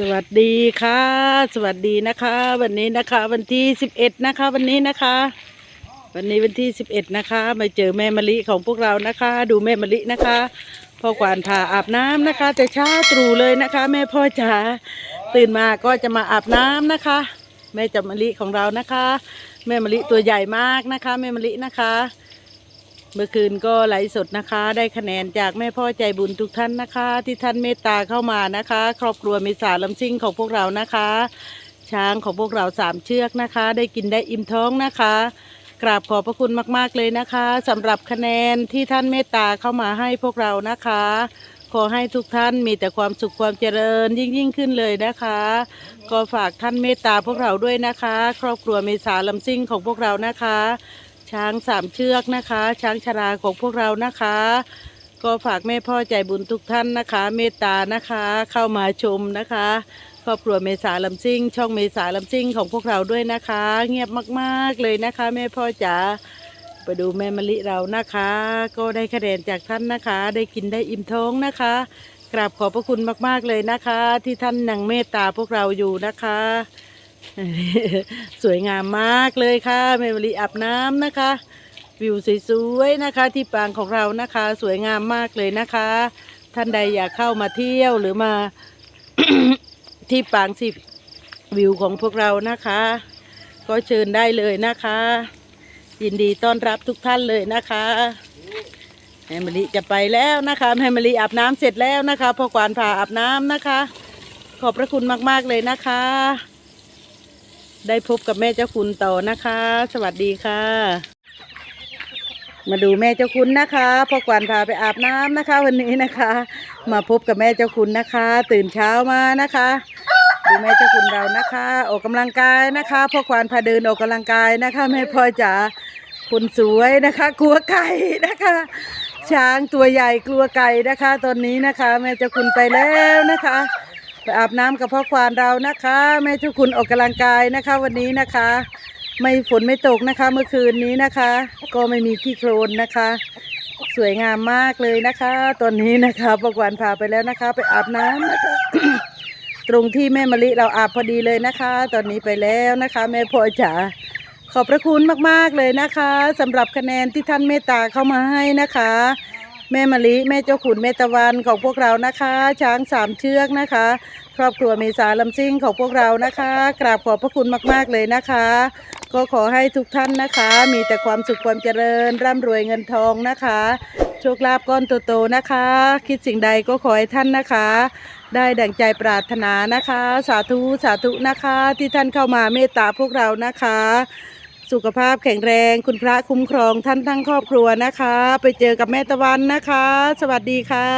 สวัสดีค่ะ สวัสดีนะคะ วันนี้นะคะ วันที่สิบเอ็ดนะคะ วันนี้นะคะ วันนี้วันที่สิบเอ็ดนะคะมาเจอแม่มะลิของพวกเรานะคะ ดูแม่มะลินะคะพ่อควานพาอาบน้ำนะคะ แต่เช้าตรู่เลยนะคะ แม่พ่อจ๋าตื่นมาก็จะมาอาบน้ำนะคะ แม่จับมะลิของเรานะคะ แม่มะลิตัวใหญ่มากนะคะ แม่มะลินะคะ เมื่อคืนก็ไลฟ์สดนะคะ ได้คะแนนจากแม่พ่อใจบุญทุกท่านนะคะ ที่ท่านเมตตาเข้ามานะคะ ครอบครัวเมษาลำซิ่งของพวกเรานะคะ ช้างของพวกเราสามเชือกนะคะ ได้กินได้อิ่มท้องนะคะ กราบขอบพระคุณมากๆเลยนะคะสำหรับคะแนนที่ท่านเมตตาเข้ามาให้พวกเรานะคะ ขอให้ทุกท่านมีแต่ความสุขความเจริญยิ่งยิ่งขึ้นเลยนะคะ ก็ฝากท่านเมตตาพวกเราด้วยนะคะ ครอบครัวเมษาลำซิ่งของพวกเรานะคะ ช้างสามเชือกนะคะ ช้างชราของพวกเรานะคะ ก็ฝากแม่พ่อใจบุญทุกท่านนะคะ เมตตานะคะเข้ามาชมนะคะครอบครัวเมษาลำซิ่ง ช่องเมษาลำซิ่งของพวกเราด้วยนะคะ เงียบมากๆเลยนะคะ แม่พ่อจ๋าไปดูแม่มะลิเรานะคะ ก็ได้คะแนนจากท่านนะคะ ได้กินได้อิ่มท้องนะคะกราบขอบพระคุณมากๆเลยนะคะ ที่ท่านยังเมตตาพวกเราอยู่นะคะ สวยงามมากเลยค่ะแม่มะลิอาบน้ำนะคะ วิวสวยๆนะคะ ที่ปางของเรานะคะ สวยงามมากเลยนะคะ ท่านใดอยากเข้ามาเที่ยวหรือมา ที่ปางสิบวิวของพวกเรานะคะ ก็เชิญได้เลยนะคะ ยินดีต้อนรับทุกท่านเลยนะคะแม่มะลิจะไปแล้วนะคะแม่มะลิอาบน้ำเสร็จแล้วนะคะพ่อกวานพาอาบน้ำนะคะ ขอบพระคุณมากๆเลยนะคะ ได้พบกับแม่เจ้าคุณต่อนะคะ สวัสดีค่ะ มาดูแม่เจ้าคุณนะคะพ่อกวานพาไปอาบน้ำนะคะ วันนี้นะคะ มาพบกับแม่เจ้าคุณนะคะ ตื่นเช้ามานะคะ ดูแม่เจ้าคุณเรานะคะ ออกกำลังกายนะคะพ่อควานพาเดินออกกำลังกายนะคะแม่พ่อจ๋าคุณสวยนะคะ กลัวไก่นะคะ ช้างตัวใหญ่กลัวไก่นะคะ ตอนนี้นะคะ แม่เจ้าคุณไปแล้วนะคะ อาบน้ำกับพ่อควานเรานะคะแม่เจ้าคุณออกกำลังกายนะคะวันนี้นะคะ ไม่ฝนไม่ตกนะคะ เมื่อคืนนี้นะคะ ก็ไม่มีขี้โคลนนะคะ สวยงามมากเลยนะคะ ตอนนี้นะคะพ่อควานพาไปแล้วนะคะ ไปอาบน้ำนะคะตรงที่แม่มะลิเราอาบพอดีเลยนะคะ ตอนนี้ไปแล้วนะคะ แม่พ่อจ๋าขอบพระคุณมากๆเลยนะคะสำหรับคะแนนที่ท่านเมตตาเข้ามาให้นะคะ แม่มะลิแม่เจ้าขุนแม่ตะวันของพวกเรานะคะ ช้างสามเชือกนะคะ ครอบครัวเมษาลำซิ่งของพวกเรานะคะ กราบขอบพระคุณมากๆเลยนะคะ ก็ขอให้ทุกท่านนะคะ มีแต่ความสุขความเจริญ ร่ำรวยเงินทองนะคะ โชคลาภก้อนโตๆนะคะ คิดสิ่งใดก็ขอให้ท่านนะคะ ได้ดังใจปรารถนานะคะ สาธุสาธุนะคะ ที่ท่านเข้ามาเมตตาพวกเรานะคะ สุขภาพแข็งแรง คุณพระคุ้มครองท่านทั้งครอบครัวนะคะ ไปเจอกับแม่ตะวันนะคะ สวัสดีค่ะ